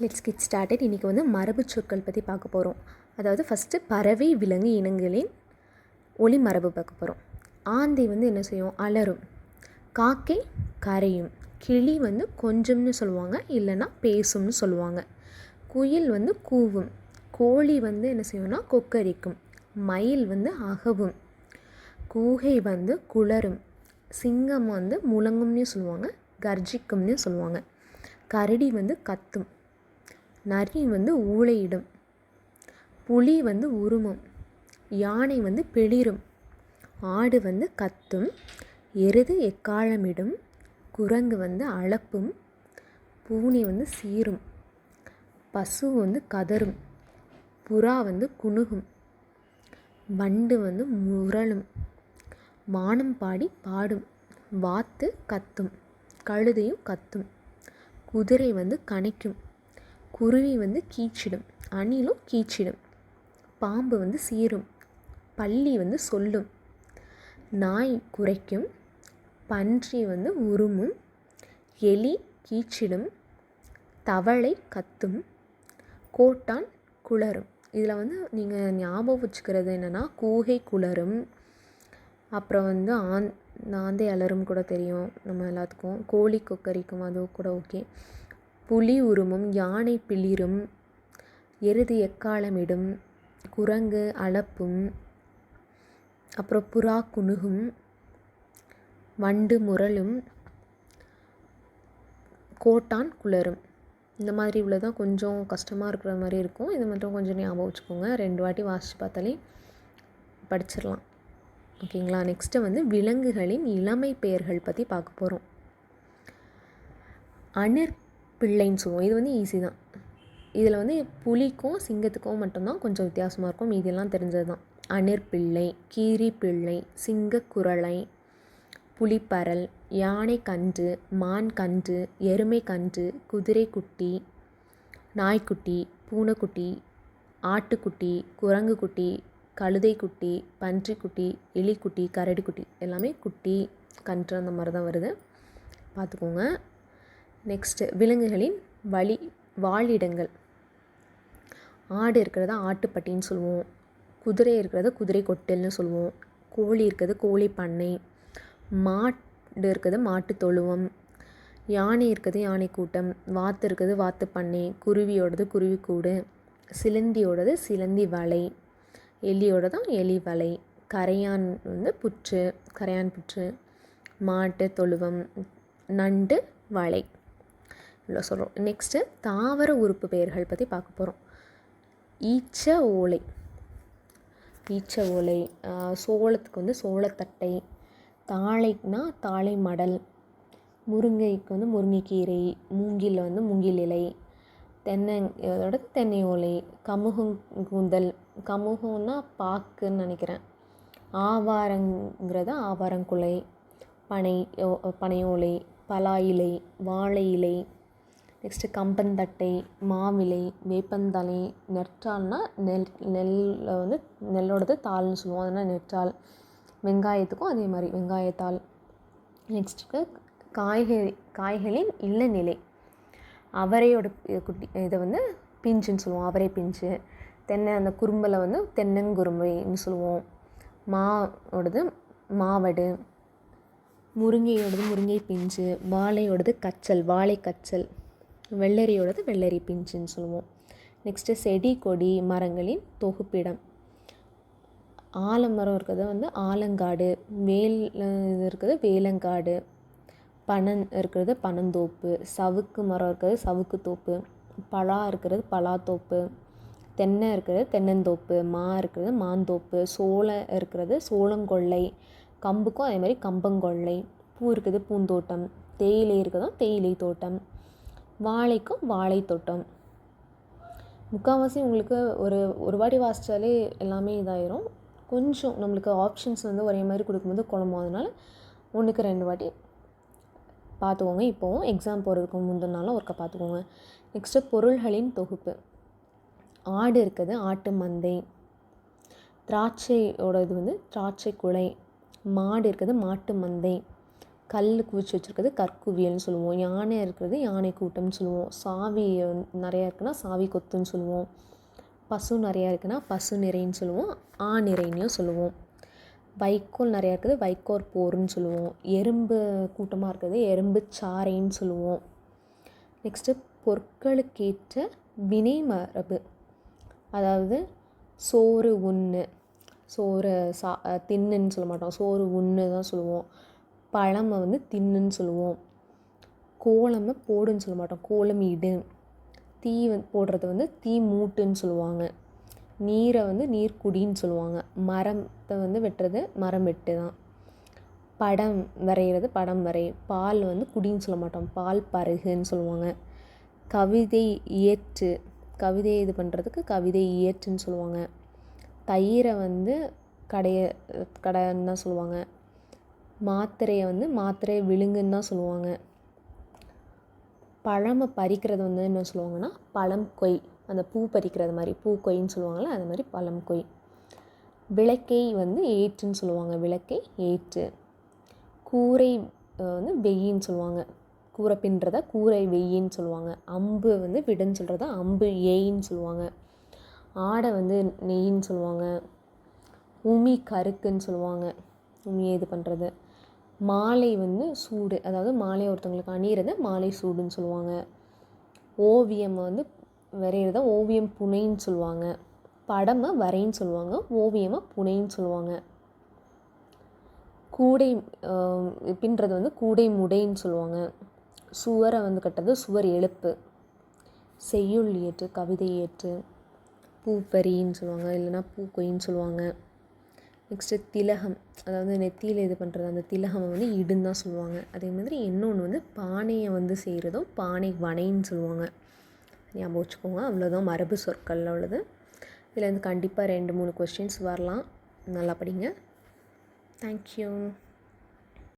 Let's kit started இன்றைக்கி வந்து மரபு சொற்கள் பற்றி பார்க்க போகிறோம் அதாவது ஃபஸ்ட்டு பறவை விலங்கு இனங்களின் ஒளி மரபு பார்க்க போகிறோம் ஆந்தை வந்து என்ன செய்யும்? அலரும் காக்கை கரையும். கிளி வந்து கொஞ்சம்னு சொல்லுவாங்க. இல்லைன்னா பேசும்னு சொல்லுவாங்க. குயில் வந்து கூவும். கோழி வந்து என்ன செய்யும்னா கொக்கரிக்கும். மயில் வந்து அகவும். கூகை வந்து குளரும். சிங்கம் வந்து முழங்கும்னு சொல்லுவாங்க. கர்ஜிக்கும்னு சொல்லுவாங்க. கரடி வந்து கத்தும். நரி வந்து ஊளையிடும். புலி வந்து உருமும். யானை வந்து பிளிரும். ஆடு வந்து கத்தும். எருது எக்காலமிடும். குரங்கு வந்து அளப்பும். பூனை வந்து சீரும். பசு வந்து கதரும். புறா வந்து குணுகும். வண்டு வந்து முரளும். வானம் பாடி பாடும். வாத்து கத்தும். கழுதையும் கத்தும். குதிரை வந்து கணிக்கும். குருவி வந்து கீச்சிடும் அணிலும் கீச்சிடும் பாம்பு வந்து சீரும் பள்ளி வந்து சொல்லும் நாய் குறைக்கும் பன்றி வந்து உருமும் எலி கீச்சிடும் தவளை கத்தும் கோட்டான் குளரும். இதில் வந்து நீங்கள் ஞாபகம் வச்சுக்கிறது என்னென்னா கூகை குளரும் அப்புறம் வந்து ஆந் நாந்தை அலரும் கூட தெரியும் நம்ம எல்லாத்துக்கும் கோழி கொக்கரிக்கும் அதுவும் கூட ஓகே புலி உருமும் யானை பிளிரும் எருது எக்காளமிடும் குரங்கு அளப்பும் அப்புறம் புறா குணுகும் வண்டு முரளும் கோட்டான் குளரும். இந்த மாதிரி உள்ளதான் கொஞ்சம் கஷ்டமாக இருக்கிற மாதிரி இருக்கும். இது மட்டும் கொஞ்சம் ஞாபகம் வச்சுக்கோங்க. ரெண்டு வாட்டி வாசித்து பார்த்தாலே படிச்சிடலாம். ஓகேங்களா? நெக்ஸ்ட்டு வந்து விலங்குகளின் இளமை பெயர்கள் பற்றி பார்க்க போகிறோம் அணிற் பிள்ளைன்னு சொல்லுவோம். இது வந்து ஈஸி தான். இதில் வந்து புலிக்கும் சிங்கத்துக்கும் மட்டும்தான் கொஞ்சம் வித்தியாசமாக இருக்கும். மீதியெல்லாம் தெரிஞ்சது தான் அணிற் பிள்ளை கீரி பிள்ளை சிங்கக்குரளை புலிப்பரல் யானை கன்று மான் கன்று எருமை கன்று குதிரை குட்டி நாய்க்குட்டி பூனைக்குட்டி ஆட்டுக்குட்டி குரங்கு குட்டி கழுதை குட்டி பன்றிக்குட்டி எலிக்குட்டி கரடிக்குட்டி. எல்லாமே குட்டி கன்று அந்த மாதிரி தான் வருது. பார்த்துக்கோங்க. நெக்ஸ்ட்டு விலங்குகளின் வழி வாழிடங்கள். ஆடு இருக்கிறத ஆட்டுப்பட்டின்னு சொல்லுவோம். குதிரை இருக்கிறத குதிரை கொட்டல்னு சொல்லுவோம். கோழி இருக்கிறது கோழி பண்ணை. மாடு இருக்கிறது மாட்டு தொழுவம். யானை இருக்கிறது யானை கூட்டம். வாத்து இருக்கிறது வாத்து பண்ணை. குருவியோடது குருவி கூடு சிலந்தியோடது சிலந்தி வலை. எலியோடதும் எலி வலை. கரையான் வந்து புற்று கரையான் புற்று. மாட்டு தொழுவம். நண்டு வலை. சொல்கிறோம் நெக்ஸ்ட்டு தாவர உறுப்பு பெயர்கள் பற்றி பார்க்க போகிறோம் ஈச்ச ஓலை. ஈச்ச ஓலை சோளத்துக்கு வந்து சோளத்தட்டை தாழைக்குனா தாழை மடல் முருங்கைக்கு வந்து முருங்கைக்கீரை மூங்கில் வந்து மூங்கில் இலை தென்னை அதோட தென்னை ஓலை கமுகம் கூந்தல் கமுகம்னா பாக்குன்னு நினைக்கிறேன். ஆவாரங்கிறது ஆவாரங்குலை பனை பனையோலை பலா இலை வாழை இலை நெக்ஸ்ட்டு கம்பந்தட்டை மாவிலை வேப்பந்தலை நெற்றால்னா நெல் நெல்லில் வந்து நெல்லோடது தாள்னு சொல்லுவோம். அதனால் நெற்றால் வெங்காயத்துக்கும் அதே மாதிரி வெங்காயத்தாள். நெக்ஸ்ட்டுக்கு காய்கறி காய்களின் இல்லநிலை. அவரையோட குட்டி இதை வந்து பிஞ்சுன்னு சொல்லுவோம். அவரை பிஞ்சு. தென்னை அந்த குறும்பலை வந்து தென்னங்குறும்பைன்னு சொல்லுவோம். மாவோடது மாவடு. முருங்கையோடது முருங்கை பிஞ்சு. வாழையோடது கச்சல் வாழை கச்சல் வெள்ளரியோடது வெள்ளரி பிஞ்சுன்னு சொல்லுவோம். நெக்ஸ்ட்டு செடி கொடி மரங்களின் தொகுப்பிடம். ஆலமரம் இருக்கிறது வந்து ஆலங்காடு வேல் இது இருக்கிறது வேலங்காடு. பனன் இருக்கிறது பனந்தோப்பு. சவுக்கு மரம் இருக்கிறது சவுக்கு தோப்பு. பலா இருக்கிறது பலாத்தோப்பு. தென்னை இருக்கிறது தென்னந்தோப்பு. மா இருக்கிறது மாந்தோப்பு. சோளம் இருக்கிறது சோளங்கொள்ளை கம்புக்கும் அதே மாதிரி கம்பங்கொள்ளை பூ இருக்குது பூந்தோட்டம். தேயிலை இருக்கிறதும் தேயிலை தோட்டம். வாழைக்கும் வாழை தோட்டம் முக்கால்வாசி உங்களுக்கு ஒரு ஒரு வாட்டி வாசித்தாலே எல்லாமே இதாயிரும். கொஞ்சம் நம்மளுக்கு ஆப்ஷன்ஸ் வந்து ஒரே மாதிரி கொடுக்கும்போது குழம்பும். அதனால் ஒன்றுக்கு ரெண்டு வாட்டி பார்த்துக்கோங்க. இப்போவும் எக்ஸாம் போகிறதுக்கு முந்தின நாளும் ஒருக்க பார்த்துக்கோங்க. நெக்ஸ்ட்டு பொருள்களின் தொகுப்பு. ஆடு இருக்குது. ஆட்டு மந்தை. திராட்சையோட இது வந்து திராட்சை குலை. மாடு இருக்குது. மாட்டு மந்தை. கல் குவிச்சு வச்சுருக்கிறது கற்குவியல்னு சொல்லுவோம். யானை இருக்கிறது யானை கூட்டம்னு சொல்லுவோம். சாவி வந்து நிறையா இருக்குன்னா சாவி கொத்துன்னு சொல்லுவோம். பசு நிறையா இருக்குன்னா பசு நிறைன்னு சொல்லுவோம். ஆ நிறைன்னும் சொல்லுவோம். வைக்கோல் நிறையா இருக்குது வைக்கோல் போர்னு சொல்லுவோம். எறும்பு கூட்டமாக இருக்கிறது எறும்பு சாறைன்னு சொல்லுவோம். நெக்ஸ்ட்டு பொற்களுக்கேற்ற வினை மரபு அதாவது சோறு உண்ணு. சோறு சா தின்னுன்னு சொல்ல மாட்டோம். சோறு உண்ணு தான் சொல்லுவோம். பழமை வந்து தின்னுன்னு சொல்லுவோம். கோலமை போடுன்னு சொல்ல மாட்டோம். கோலம் இடு தீ வந்து போடுறது வந்து தீ மூட்டுன்னு சொல்லுவாங்க. நீரை வந்து நீர் குடின்னு சொல்லுவாங்க. மரத்தை வந்து வெட்டுறது மரம் வெட்டு தான். படம் வரைகிறது படம் வரை. பால் வந்து குடின்னு சொல்ல மாட்டோம். பால் பருகுன்னு சொல்லுவாங்க. கவிதை இயற்று. கவிதை இது பண்ணுறதுக்கு கவிதை இயற்றுன்னு சொல்லுவாங்க. தயிரை வந்து கடைய கடைன்னு தான் சொல்லுவாங்க. மாத்திரையை வந்து மாத்திரை விழுங்குன்னு தான் சொல்லுவாங்க. பழமை பறிக்கிறது வந்து என்ன சொல்லுவாங்கன்னா பழம் கொய். அந்த பூ பறிக்கிறது மாதிரி பூ கொய்ன்னு சொல்லுவாங்கள்ல அது மாதிரி பழம் கொய். விளக்கை வந்து ஏற்றுன்னு சொல்லுவாங்க விளக்கை ஏற்று. கூரை வந்து வெய்யின்னு சொல்லுவாங்க. கூரை பின்றத கூரை வெய்யின்னு சொல்லுவாங்க. அம்பு வந்து விடுன்னு சொல்கிறத அம்பு ஏயின்னு சொல்லுவாங்க. ஆடை வந்து நெய்ன்னு சொல்லுவாங்க. உமி கருக்குன்னு சொல்லுவாங்க. உமியை இது பண்ணுறது மாலை வந்து சூடு. அதாவது மாலை ஒருத்தவங்களுக்கு அணியிறத மாலை சூடுன்னு சொல்லுவாங்க. ஓவியம் வந்து வரைகிறத ஓவியம் புனைன்னு சொல்லுவாங்க. படமை வரைன்னு சொல்லுவாங்க. ஓவியமாக புனைன்னு சொல்லுவாங்க. கூடை பின்றது வந்து கூடை முடைன்னு சொல்லுவாங்க. சுவரை வந்து கட்டுறது சுவர் எழுப்பு. செய்யுள் ஏற்று கவிதை ஏற்று பூப்பறின்னு சொல்லுவாங்க. இல்லைன்னா பூக்கொயின்னு சொல்லுவாங்க. நெக்ஸ்ட்டு திலகம் அதாவது நெத்தியில் இது பண்ணுறது அந்த திலகம் வந்து இடுன்னு தான் சொல்லுவாங்க. அதே மாதிரி இன்னொன்று வந்து பானையை வந்து செய்கிறதும் பானை வனைன்னு சொல்லுவாங்க. ஞாபகம் வச்சுக்கோங்க அவ்வளோதான் மரபு சொற்களில் உள்ளது இதில் வந்து கண்டிப்பாக ரெண்டு மூணு கொஸ்டின்ஸ் வரலாம். நல்லா படிங்க. தேங்க்யூ